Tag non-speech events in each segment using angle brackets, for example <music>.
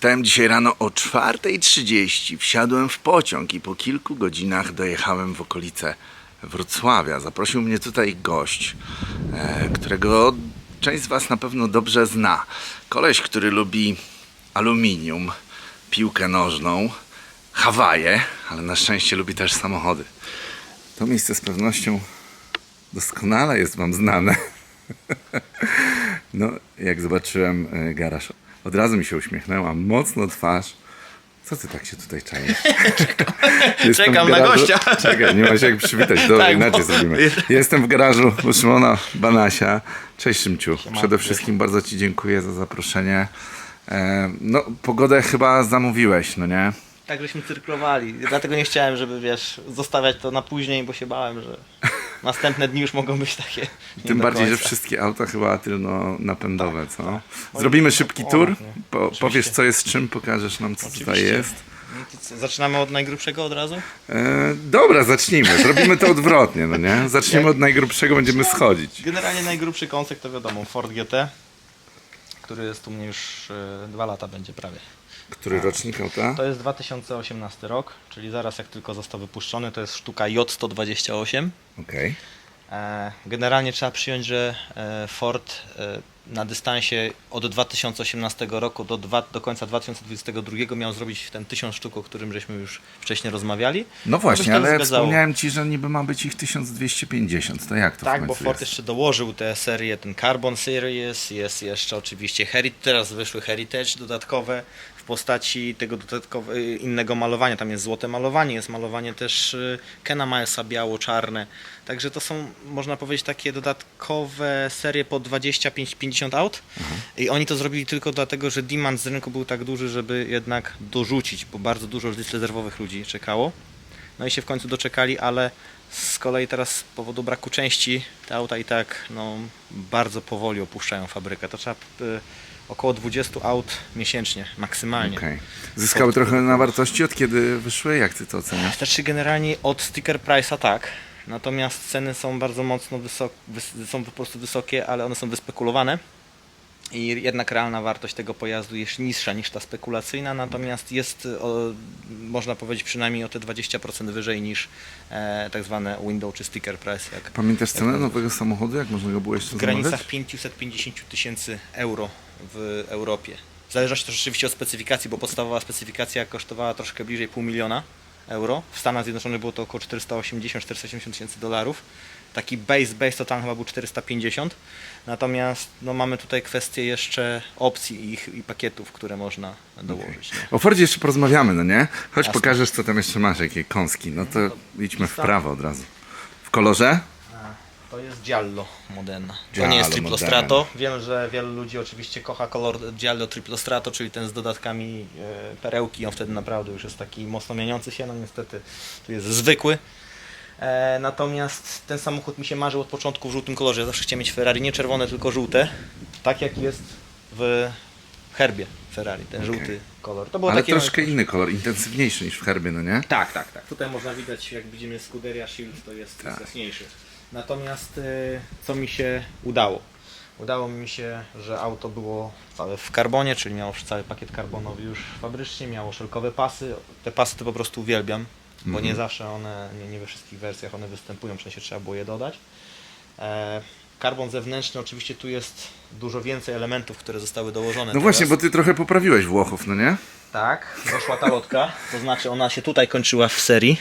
Wstałem dzisiaj rano o 4.30, wsiadłem w pociąg i po kilku godzinach dojechałem w okolice Wrocławia. Zaprosił mnie tutaj gość, e, którego część z Was na pewno dobrze zna. Koleś, który lubi aluminium, piłkę nożną, Hawaje, ale na szczęście lubi też samochody. To miejsce z pewnością doskonale jest Wam znane. <laughs> No, jak zobaczyłem e, garaż, od razu mi się uśmiechnęła mocno twarz. Co ty tak się tutaj czaisz? <laughs> Czekam w na gościa. Czekaj, nie ma się jak przywitać. Dobra, Tak, inaczej bo- zrobimy. Jestem w garażu u Szymona Banasia. Cześć Szymciu. Przede wszystkim bardzo Ci dziękuję za zaproszenie. E, No, pogodę chyba zamówiłeś, no nie? Tak żeśmy cyrklowali. Dlatego nie chciałem, żeby wiesz, zostawiać to na później, bo się bałem, że <laughs> następne dni już mogą być takie. Tym bardziej, że wszystkie auta chyba tylno napędowe, co? Zrobimy szybki O, nie. Po, powiesz co jest czym, pokażesz nam co tutaj Oczywiście. jest. No to co, Zaczynamy od najgrubszego od razu? E, dobra, zacznijmy. Zrobimy to odwrotnie, no nie? Zaczniemy od najgrubszego, będziemy schodzić. Generalnie najgrubszy kąsek to wiadomo Ford GT, który jest u mnie już e, dwa lata będzie prawie. Który rocznik auta? To jest 2018 rok, czyli zaraz jak tylko został wypuszczony, to jest sztuka J128. Okej. E, Generalnie trzeba przyjąć, że e, Ford e, na dystansie od 2018 roku do, dwa, do końca 2022 miał zrobić ten 1000 sztuk, o którym żeśmy już wcześniej rozmawiali. No To właśnie, ale zgadzało. wspomniałem Ci, że niby ma być ich 1250. To jak to w Tak, bo Ford jest? jeszcze dołożył tę serię, ten Carbon Series, jest jeszcze oczywiście Heritage, teraz wyszły Heritage dodatkowe postaci tego dodatkowe, innego malowania, tam jest złote malowanie, jest malowanie też y, Kena Milesa biało-czarne, także to są, można powiedzieć, takie dodatkowe serie po 25-50 aut i oni to zrobili tylko dlatego, że demand z rynku był tak duży, żeby jednak dorzucić, bo bardzo dużo list rezerwowych ludzi czekało. No i się w końcu doczekali, ale z kolei teraz z powodu braku części te auta i tak no, bardzo powoli opuszczają fabrykę. To trzeba y, około 20 aut miesięcznie, maksymalnie. Okej. Zyskały trochę na wartości od kiedy wyszły? Jak Ty to oceniasz? Znaczy generalnie od sticker price'a tak, natomiast ceny są bardzo mocno wysokie, są po prostu wysokie, ale one są wyspekulowane. I jednak realna wartość tego pojazdu jest niższa niż ta spekulacyjna, natomiast jest, o, można powiedzieć, przynajmniej o te 20% wyżej niż e, tak zwane window czy sticker price. Jak Pamiętasz cenę nowego samochodu? Jak można go było jeszcze w granicach zamawiać? 550 tysięcy euro w Europie. W zależności też oczywiście od specyfikacji, bo podstawowa specyfikacja kosztowała troszkę bliżej pół miliona euro. W Stanach Zjednoczonych było to około 480-480 tysięcy dolarów. Taki base, base to tam chyba był 450. Natomiast no, mamy tutaj kwestię jeszcze opcji ich i pakietów, które można dołożyć. Nie? O Fordzie jeszcze porozmawiamy, no nie? Chodź Jasne. pokażesz, co tam jeszcze masz, jakie kąski. No to idźmy w prawo od razu. W kolorze? To jest Giallo Moderna. To Giallo nie jest Triplo Moderna. Strato. Wiem, że wielu ludzi oczywiście kocha kolor Giallo Triplo Strato, czyli ten z dodatkami e, perełki. On wtedy naprawdę już jest taki mocno mieniący się. No niestety tu jest zwykły. E, natomiast ten samochód mi się marzył od początku w żółtym kolorze. Ja zawsze chciałem mieć Ferrari nie czerwone, tylko żółte. Tak jak jest w herbie Ferrari, ten Okej. żółty kolor. To było Ale takie troszkę inny kolor, intensywniejszy niż w herbie, no nie? tak, tak, tak. Tutaj można widać, jak widzimy Scuderia Shield, to jest, Tak. jest jasniejszy. Natomiast e, co mi się udało? Udało mi się, że auto było całe w karbonie, czyli miało cały pakiet karbonowy już fabrycznie, miało szelkowe pasy. Te pasy to po prostu uwielbiam, bo Mhm. nie zawsze one, nie, nie we wszystkich wersjach one występują, w sensie trzeba było je dodać. E, Karbon zewnętrzny, oczywiście tu jest dużo więcej elementów, które zostały dołożone. No teraz. właśnie, bo Ty trochę poprawiłeś Włochów, no nie? Tak, doszła ta lotka, to znaczy ona się tutaj kończyła w serii.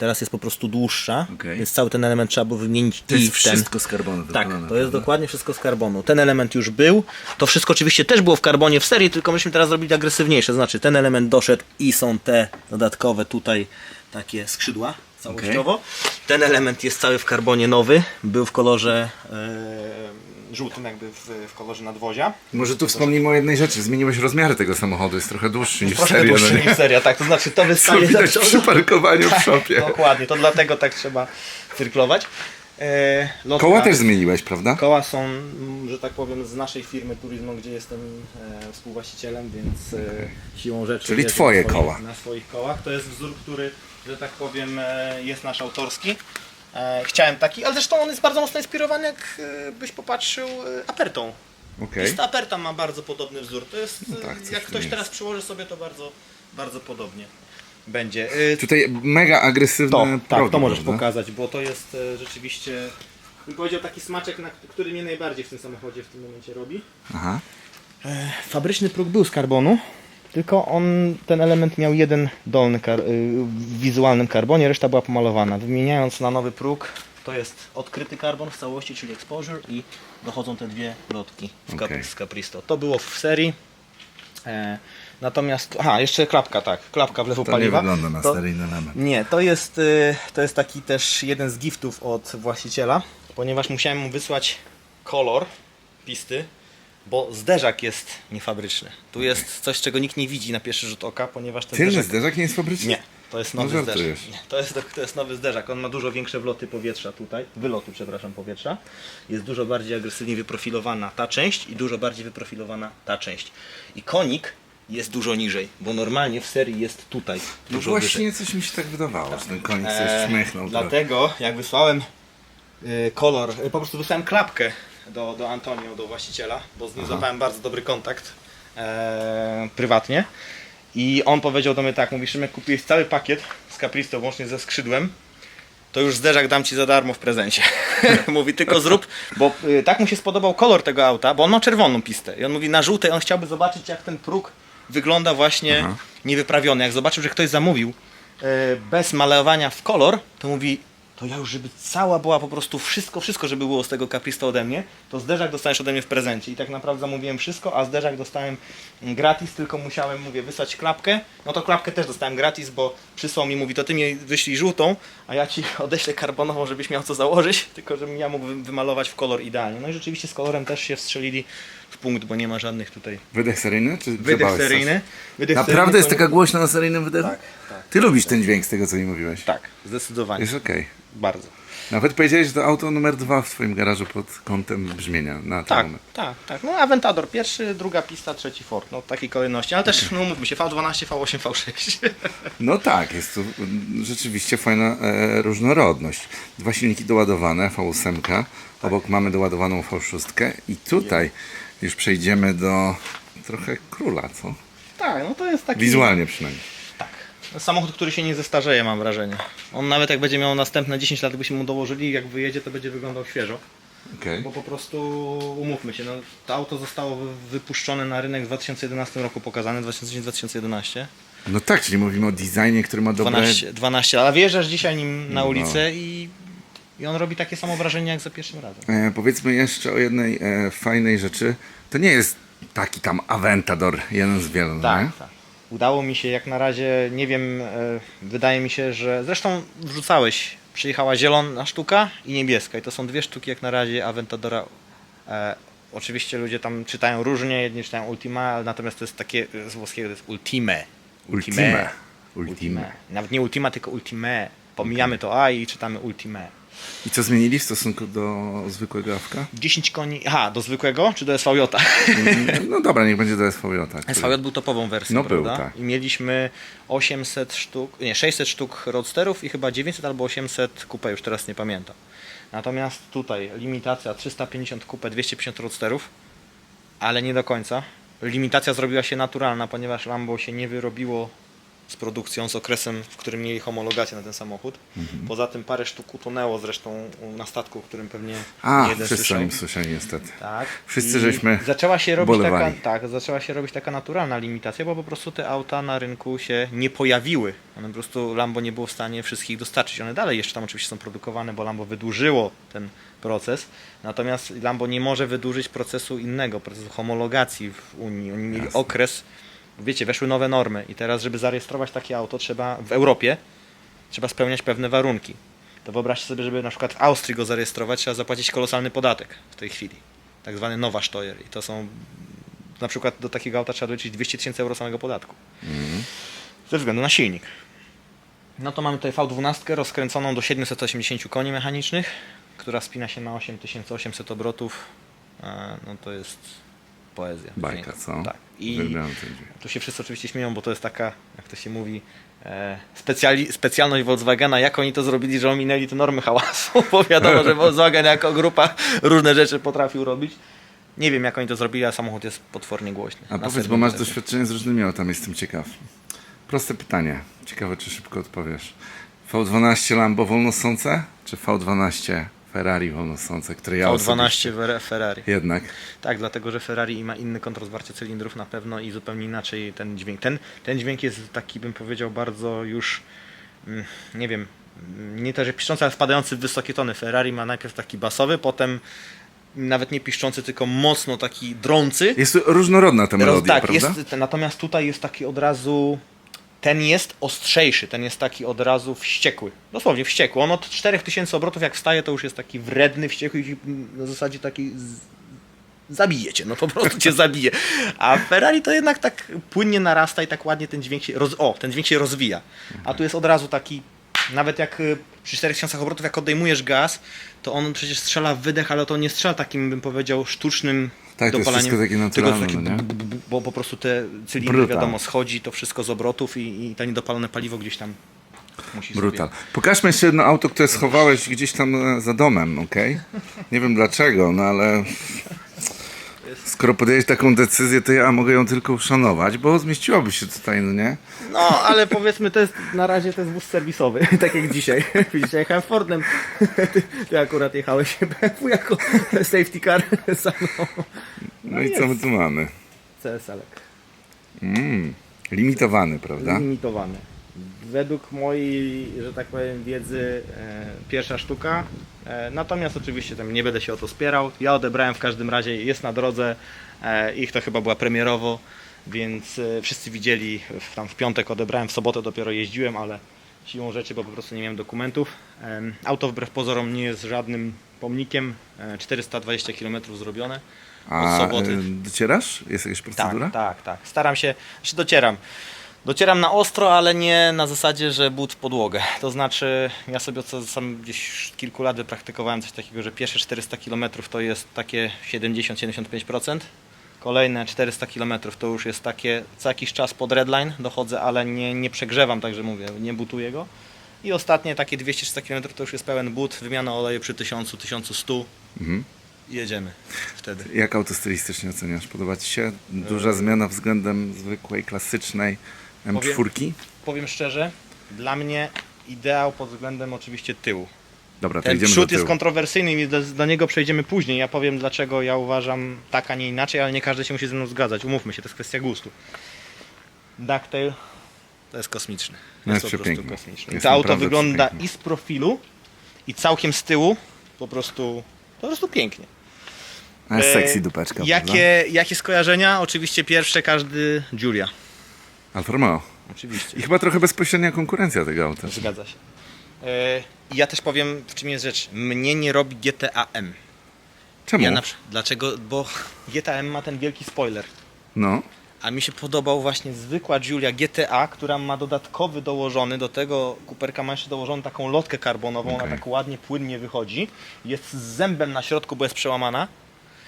Teraz jest po prostu dłuższa, Okej. więc cały ten element trzeba było wymienić To i jest ten. wszystko z karbonu Tak, to jest prawda? dokładnie wszystko z karbonu. Ten element już był. To wszystko oczywiście też było w karbonie w serii, tylko myśmy teraz zrobili agresywniejsze. Znaczy ten element doszedł i są te dodatkowe tutaj takie skrzydła całościowo. Ten element jest cały w karbonie nowy. Był w kolorze e, żółtym jakby w, w kolorze nadwozia. Może tu wspomnijmy o jednej rzeczy. Zmieniłeś rozmiary tego samochodu, jest trochę dłuższy niż Trochę seria, no dłuższy nie? niż seria, tak. To znaczy to Co wystaje widać za- przy parkowaniu w szopie. Dokładnie, to dlatego tak trzeba cyrklować. E, lotka- Koła też zmieniłeś, prawda? Koła są, że tak powiem, z naszej firmy Turismo, gdzie jestem e, współwłaścicielem, więc e, siłą rzeczy. Czyli twoje swoich, koła. Na swoich kołach. To jest wzór, który, że tak powiem, e, jest nasz autorski. E, chciałem taki, ale zresztą on jest bardzo mocno inspirowany, jak e, byś popatrzył, e, Apertą. Okej. Pista Aperta ma bardzo podobny wzór. To jest, No tak, jak ktoś jest. teraz przyłoży sobie, to bardzo, bardzo podobnie będzie. Tutaj mega agresywne To, tak, progi, to możesz prawda? pokazać, bo to jest rzeczywiście, bym powiedział, taki smaczek, na, który mnie najbardziej w tym samochodzie w tym momencie robi. Aha. Fabryczny próg był z karbonu, tylko on, ten element miał jeden dolny kar, y, w wizualnym karbonie, reszta była pomalowana. Wymieniając na nowy próg, to jest odkryty karbon w całości, czyli exposure i dochodzą te dwie lotki Okej. z Capristo. To było w serii. E, natomiast, aha, jeszcze klapka, tak, klapka wlewu To nie paliwa. wygląda na To- seryjny element. nie, to jest, y, to jest taki też jeden z giftów od właściciela, ponieważ musiałem mu wysłać kolor pisty, bo zderzak jest niefabryczny. Tu jest coś, czego nikt nie widzi na pierwszy rzut oka, ponieważ ten Tylny zderzak... zderzak nie jest fabryczny? Nie, to jest No nowy żartujesz. zderzak. Nie, to, jest, to jest nowy zderzak. On ma dużo większe wloty powietrza tutaj, wylotu, przepraszam, powietrza. Jest dużo bardziej agresywnie wyprofilowana ta część i dużo bardziej wyprofilowana ta część. I konik jest dużo niżej, bo normalnie w serii jest tutaj No dużo wyżej. właśnie coś mi się tak wydawało, że ten konik coś Eee, śmiechnął. trochę. Dlatego jak wysłałem y, kolor, y, po prostu wysłałem klapkę do, do Antonio, do właściciela, bo z nim złapałem bardzo dobry kontakt e, prywatnie. I on powiedział do mnie tak, mówi Szymek, kupiłeś cały pakiet z Capristo łącznie ze skrzydłem, to już zderzak dam ci za darmo w prezencie. <laughs> mówi tylko zrób, bo y, tak mu się spodobał kolor tego auta, bo on ma czerwoną pistę. I on mówi na żółtej, on chciałby zobaczyć jak ten próg wygląda właśnie Aha. niewyprawiony. Jak zobaczył, że ktoś zamówił e, bez malowania w kolor, to mówi, to ja już żeby cała była po prostu wszystko, wszystko, żeby było z tego Capristo ode mnie, to zderzak dostaniesz ode mnie w prezencie. I tak naprawdę zamówiłem wszystko, a zderzak dostałem gratis, tylko musiałem, mówię, wysłać klapkę. No to klapkę też dostałem gratis, bo przysłał mi, mówi, to ty mi wyślij żółtą, a ja ci <laughs> odeślę karbonową, żebyś miał co założyć, <laughs> tylko żebym ja mógł wy- wymalować w kolor idealnie. No i rzeczywiście z kolorem też się wstrzelili w punkt, bo nie ma żadnych tutaj Wydech seryjny? Czy wydech seryjny. Wydech Naprawdę seryjny jest taka głośna na seryjnym wydechu? Tak, tak. Ty lubisz ten dźwięk z tego, co mi mówiłeś? Tak, zdecydowanie. Jest okej. Bardzo. Nawet powiedziałeś, że to auto numer dwa w twoim garażu pod kątem brzmienia na ten Tak, moment. tak, tak. No Aventador pierwszy, druga pista, trzeci Ford. No takiej kolejności. Ale też, no mówmy się, V12, V8, V6. No tak, jest tu mm, rzeczywiście fajna e, różnorodność. Dwa silniki doładowane, V8, obok mamy doładowaną V6 i tutaj już przejdziemy do trochę króla, co? tak, no to jest taki... Wizualnie przynajmniej. Samochód, który się nie zestarzeje, mam wrażenie. On nawet jak będzie miał następne 10 lat, byśmy mu dołożyli, jak wyjedzie, to będzie wyglądał świeżo. Okej. Bo po prostu, umówmy się, no, to auto zostało wy- wypuszczone na rynek w 2011 roku, pokazane 2010-2011. No tak, czyli mówimy o designie, który ma dobre... 12, 12 lat. A wjeżdżasz dzisiaj nim na No. ulicę i, i on robi takie samo wrażenie jak za pierwszym razem. E, powiedzmy jeszcze o jednej e, fajnej rzeczy. To nie jest taki tam Aventador, jeden z wielu, nie? Tak, tak. Udało mi się jak na razie, nie wiem, e, wydaje mi się, że zresztą wrzucałeś, przyjechała zielona sztuka i niebieska i to są dwie sztuki jak na razie Aventadora. E, oczywiście ludzie tam czytają różnie, jedni czytają Ultima, natomiast to jest takie z włoskiego to jest Ultime. Ultime. Ultime. Nawet nie Ultima, tylko Ultime. Pomijamy to A i czytamy Ultime. I co zmienili w stosunku do zwykłego awka? 10 koni, aha, do zwykłego czy do SVJ? No dobra, niech będzie do SVJ. który- SVJ był topową wersją, No był, prawda? tak. I mieliśmy 800 sztuk, nie, 600 sztuk roadsterów i chyba 900 albo 800 kupę, już teraz nie pamiętam. Natomiast tutaj limitacja 350 kupę, 250 roadsterów, ale nie do końca. Limitacja zrobiła się naturalna, ponieważ Lambo się nie wyrobiło z produkcją, z okresem, w którym mieli homologację na ten samochód. Mhm. Poza tym parę sztuk utonęło zresztą na statku, o którym pewnie A, nie jeden wszyscy słyszał. słyszeli niestety. Tak. Wszyscy I żeśmy zaczęła się robić taka, tak, zaczęła się robić taka naturalna limitacja, bo po prostu te auta na rynku się nie pojawiły. One po prostu Lambo nie było w stanie wszystkich dostarczyć. One dalej jeszcze tam oczywiście są produkowane, bo Lambo wydłużyło ten proces. Natomiast Lambo nie może wydłużyć procesu innego, procesu homologacji w Unii. Oni mieli okres, wiecie, weszły nowe normy i teraz, żeby zarejestrować takie auto, trzeba w Europie trzeba spełniać pewne warunki. To wyobraźcie sobie, żeby na przykład w Austrii go zarejestrować, trzeba zapłacić kolosalny podatek w tej chwili. Tak zwany nowa Steuer. I to są, na przykład do takiego auta trzeba doliczyć 200 tysięcy euro samego podatku. Ze względu na silnik. No to mamy tutaj V12 rozkręconą do 780 koni mechanicznych, która spina się na 8800 obrotów. E, No to jest poezja. Bajka, co? Tak. I tu się wszyscy oczywiście śmieją, bo to jest taka, jak to się mówi, e, specjali, specjalność Volkswagena, jak oni to zrobili, że ominęli te normy hałasu, <laughs> bo wiadomo, że Volkswagen jako grupa różne rzeczy potrafił robić. Nie wiem jak oni to zrobili, a samochód jest potwornie głośny. A powiedz, bo masz doświadczenie z różnymi autami, jestem ciekaw. Proste pytanie. Ciekawe, czy szybko odpowiesz. V12 Lambo wolnosące, czy V12 Ferrari wolnosące, które ja osobiście- V12 Fer- Ferrari. Jednak. Tak, dlatego że Ferrari ma inny kąt rozwarcia cylindrów na pewno i zupełnie inaczej ten dźwięk. Ten, ten dźwięk jest taki, bym powiedział, bardzo już, mm, nie wiem, mm, nie to, że piszczący, ale wpadający w wysokie tony. Ferrari ma najpierw taki basowy, potem nawet nie piszczący, tylko mocno taki drący. Jest różnorodna ta melodia, tak, prawda? jest, natomiast tutaj jest taki od razu. Ten jest ostrzejszy, ten jest taki od razu wściekły. Dosłownie wściekły. On od 4000 obrotów, jak wstaje, to już jest taki wredny, wściekły i na zasadzie taki. Z... Zabije cię, no po prostu cię zabije. A Ferrari to jednak tak płynnie narasta i tak ładnie ten dźwięk się. Roz... O, ten dźwięk się rozwija. A tu jest od razu taki. Nawet jak y, przy 4000 obrotów, jak odejmujesz gaz, to on przecież strzela w wydech, ale to nie strzela takim, bym powiedział, sztucznym Tak, to jest wszystko takie naturalne, takie no nie? bo po prostu te cylindry, Brutal. wiadomo, schodzi to wszystko z obrotów i, i to niedopalone paliwo gdzieś tam musi Brutal. sobie... Pokażmy jeszcze jedno auto, które schowałeś gdzieś tam e, za domem, okej? Nie wiem dlaczego, no ale skoro podjęłeś taką decyzję, to ja mogę ją tylko uszanować, bo zmieściłoby się tutaj, no nie? No, ale powiedzmy, to jest na razie to jest wóz serwisowy, <laughs> tak jak dzisiaj. <laughs> Widzicie, jechałem Fordem, <laughs> ty, ty akurat jechałeś BMW jako safety car za mną. No, i co my tu mamy? CSL-ek. Mm, limitowany, prawda? Limitowany. Według mojej, że tak powiem, wiedzy e, pierwsza sztuka. E, natomiast oczywiście tam nie będę się o to spierał. Ja odebrałem w każdym razie, jest na drodze. E, ich to chyba była premierowo, więc e, wszyscy widzieli, w, tam w piątek odebrałem, w sobotę dopiero jeździłem, ale siłą rzeczy, bo po prostu nie miałem dokumentów. Auto wbrew pozorom nie jest żadnym pomnikiem. E, 420 km zrobione. A od soboty. e, docierasz? Jest jakaś procedura? Tak, tak, tak. Staram się, znaczy docieram. Docieram na ostro, ale nie na zasadzie, że but w podłogę. To znaczy, ja sobie co sam gdzieś kilku lat wypraktykowałem coś takiego, że pierwsze 400 km to jest takie 70-75%. Kolejne 400 km to już jest takie co jakiś czas pod redline dochodzę, ale nie, nie przegrzewam, także mówię, nie butuję go. I ostatnie takie 200-300 km to już jest pełen but, wymiana oleju przy 1000-1100. Mhm. Jedziemy wtedy. Jak auto stylistycznie oceniasz? Podoba Ci się? Duża zmiana względem zwykłej, klasycznej M4? powiem szczerze, dla mnie ideał pod względem oczywiście tyłu. Dobra, to Ten idziemy przód do tyłu. jest kontrowersyjny i do, do niego przejdziemy później. Ja powiem dlaczego ja uważam tak, a nie inaczej, ale nie każdy się musi ze mną zgadzać. Umówmy się, to jest kwestia gustu. Ducktail to jest kosmiczny. No Jest jest po prostu przepiękny. kosmiczny. I Jest to auto naprawdę wygląda przepiękny. i z profilu, i całkiem z tyłu po prostu, po prostu pięknie. A E, sexy dupeczka, prawda? Jakie, jakie skojarzenia? Oczywiście pierwsze każdy Julia. Alfa Romeo. Oczywiście. I chyba trochę bezpośrednia konkurencja tego auta. Zgadza się. I ja też powiem, w czym jest rzecz. Mnie nie robi GTA M. Czemu? Ja na, dlaczego? Bo <laughs> GTA M ma ten wielki spoiler. No, A mi się podobał właśnie zwykła Giulia GTA, która ma dodatkowy dołożony, do tego kuperka ma jeszcze dołożoną taką lotkę karbonową, Okej. ona tak ładnie, płynnie wychodzi. Jest z zębem na środku, bo jest przełamana.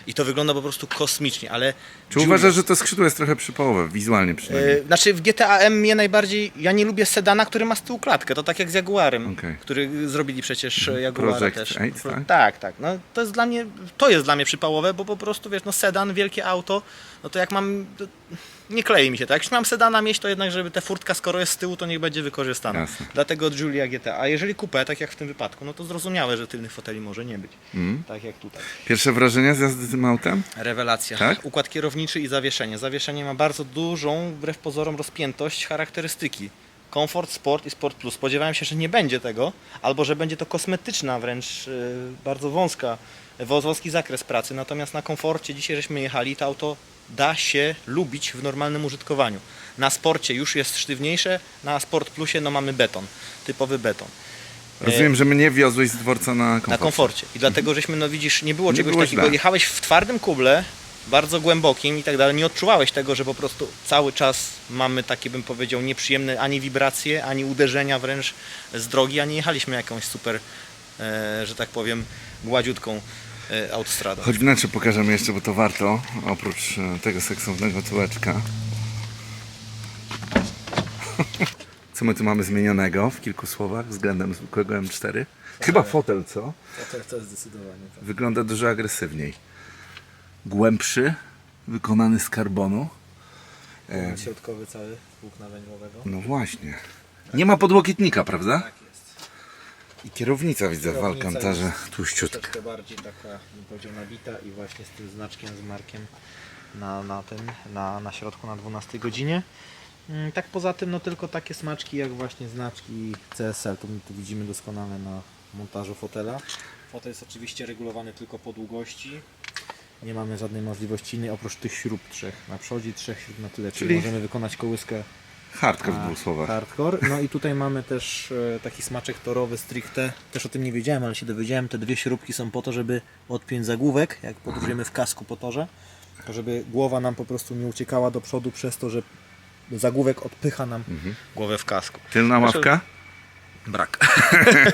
I to wygląda po prostu kosmicznie, ale... czy uważasz, że to skrzydło jest trochę przypałowe, wizualnie przynajmniej? E, Znaczy w GTA M mnie najbardziej, ja nie lubię sedana, który ma z tyłu klatkę, to tak jak z Jaguarem, Okej. który zrobili przecież e, Jaguara Project też. 8, tak? tak, tak. No, to jest dla mnie, to jest dla mnie przypałowe, bo po prostu wiesz, no sedan, wielkie auto, no to jak mam, nie klei mi się, tak? Jak już mam sedana mieć, to jednak, żeby ta furtka, skoro jest z tyłu, to niech będzie wykorzystana. Jasne. Dlatego Giulia GTA. A jeżeli kupę, tak jak w tym wypadku, no to zrozumiałe, że tylnych foteli może nie być. Mm. Tak jak tutaj. Pierwsze wrażenia z jazdy tym autem? Rewelacja. Tak? Układ kierowniczy i zawieszenie. Zawieszenie ma bardzo dużą, wbrew pozorom, rozpiętość charakterystyki. Komfort, sport i sport plus. Spodziewałem się, że nie będzie tego, albo że będzie to kosmetyczna, wręcz yy, bardzo wąska, wą- wąski zakres pracy. Natomiast na komforcie dzisiaj żeśmy jechali, to auto da się lubić w normalnym użytkowaniu. Na sporcie już jest sztywniejsze, na sport plusie no mamy beton, typowy beton. Rozumiem, że mnie wiozłeś z dworca na komfort. Na komforcie. I dlatego, żeśmy, no widzisz, nie było Nie czegoś takiego. źle. Jechałeś w twardym kuble, bardzo głębokim i tak dalej. Nie odczuwałeś tego, że po prostu cały czas mamy takie, bym powiedział, nieprzyjemne ani wibracje, ani uderzenia wręcz z drogi, a nie jechaliśmy jakąś super, e, że tak powiem, gładziutką e, autostradą. Choć wnętrze pokażemy jeszcze, bo to warto, oprócz e, tego seksownego tyłeczka. <laughs> Co my tu mamy zmienionego w kilku słowach względem zwykłego M4? Chyba fotel, co? To, to jest zdecydowanie tak. Wygląda dużo agresywniej. głębszy, wykonany z karbonu. Środkowy cały włókna węglowego. No właśnie. Nie ma podłokietnika, prawda? Tak. I kierownica widzę w Kierownica Alcantarze jest tłuściutka. Troszeczkę bardziej taka, bym powiedział, nabita i właśnie z tym znaczkiem, z markiem na, na tym, na, na środku, na 12 godzinie. Mm, Tak poza tym, no tylko takie smaczki jak właśnie znaczki CSL, to my tu widzimy doskonale na montażu fotela. Fotel jest oczywiście regulowany tylko po długości. Nie mamy żadnej możliwości innej oprócz tych śrub trzech na przodzie, trzech śrub na tyle, czyli, Czyli- możemy wykonać kołyskę Hardcore w dwóch słowach. Hardcore. No i tutaj mamy też e, taki smaczek torowy stricte. Też o tym nie wiedziałem, ale się dowiedziałem. Te dwie śrubki są po to, żeby odpiąć zagłówek, jak podróżujemy w kasku po torze. To żeby głowa nam po prostu nie uciekała do przodu przez to, że zagłówek odpycha nam głowę w kasku. Tylna ławka? Brak.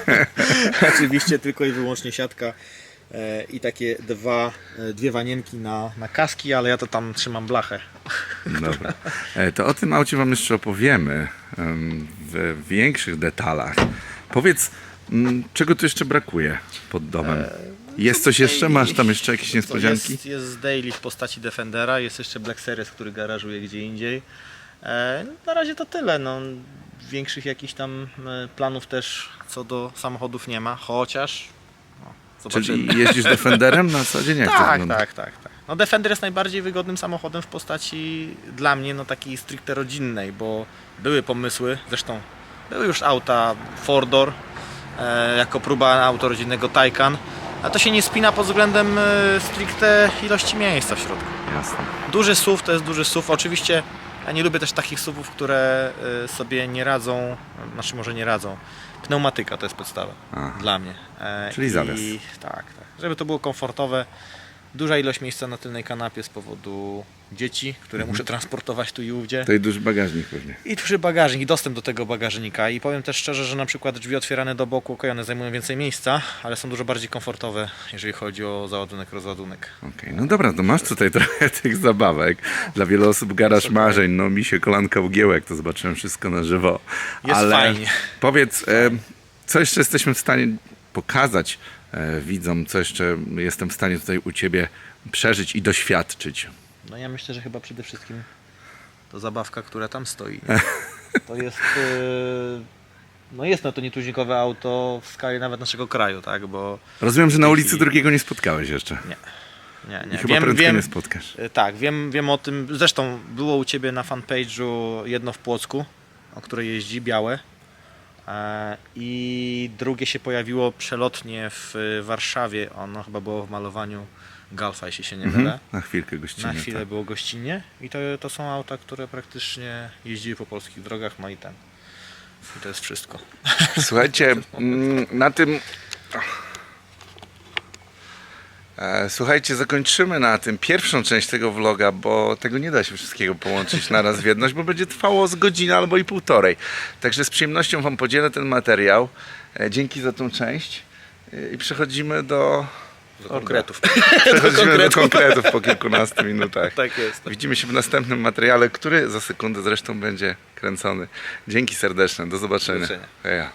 <laughs> Oczywiście tylko i wyłącznie siatka i takie dwa, e, dwie wanienki na, na kaski, ale ja to tam trzymam blachę. Dobra. E, To o tym aucie Wam jeszcze opowiemy em, w większych detalach. Powiedz, czego tu jeszcze brakuje pod domem? Jest coś jeszcze? Masz tam jeszcze jakieś niespodzianki? Jest, jest daily w postaci Defendera, jest jeszcze Black Series, który garażuje gdzie indziej. E, na razie to tyle. No, większych jakichś tam e, planów też co do samochodów nie ma, chociaż no, zobaczymy. Czyli jeździsz Defenderem na co dzień? Jak tak, tak, tak, tak. No Defender jest najbardziej wygodnym samochodem w postaci dla mnie no takiej stricte rodzinnej, bo były pomysły, zresztą były już auta Fordor e, jako próba auto rodzinnego Taycan, a to się nie spina pod względem e, stricte ilości miejsca w środku. Jasne. Duży SUV to jest duży SUV. Oczywiście ja nie lubię też takich SUVów, które y, sobie nie radzą, znaczy może nie radzą. Pneumatyka to jest podstawa Aha. dla mnie. E, Czyli zawias. Tak, tak. Żeby to było komfortowe. Duża ilość miejsca na tylnej kanapie z powodu dzieci, które muszę transportować tu i ówdzie. To i duży bagażnik pewnie. I duży bagażnik, i dostęp do tego bagażnika. I powiem też szczerze, że na przykład drzwi otwierane do boku, okej, one zajmują więcej miejsca, ale są dużo bardziej komfortowe, jeżeli chodzi o załadunek, rozładunek. Okej, no dobra, to masz tutaj trochę <laughs> tych zabawek. Dla wielu osób garaż marzeń, no mi się kolanka ugięło, jak to zobaczyłem wszystko na żywo. Jest Ale fajnie. powiedz, co jeszcze jesteśmy w stanie pokazać widzom, co jeszcze jestem w stanie tutaj u Ciebie przeżyć i doświadczyć. No ja myślę, że chyba przede wszystkim to zabawka, która tam stoi. nie? <laughs> To jest. e, No jest no to nietuzinkowe auto w skali nawet naszego kraju, tak? Bo Rozumiem, że na ulicy drugiego nie spotkałeś jeszcze. nie. Nie, I nie. chyba prędko nie spotkasz. e, Tak, wiem, wiem o tym. Zresztą było u ciebie na fanpage'u jedno w Płocku, o które jeździ, białe. E, I drugie się pojawiło przelotnie w e, Warszawie. Ono chyba było w malowaniu Galfa, jeśli się nie mylę. Mhm. Na chwilkę gościnnie. Na chwilę tak. było gościnnie i to, to są auta, które praktycznie jeździły po polskich drogach, no i ten. I to jest wszystko. Słuchajcie, <laughs> mm, na tym. E, Słuchajcie, zakończymy na tym pierwszą część tego vloga, bo tego nie da się wszystkiego połączyć naraz w jedność, bo będzie trwało z godziny albo i półtorej. Także z przyjemnością Wam podzielę ten materiał. E, Dzięki za tą część. E, I przechodzimy do. <laughs> Do konkretów. Przechodzimy do konkretów po kilkunastu minutach. tak jest. Widzimy się w następnym materiale, który za sekundę zresztą będzie kręcony. Dzięki serdeczne, do zobaczenia. Do zobaczenia. Heja.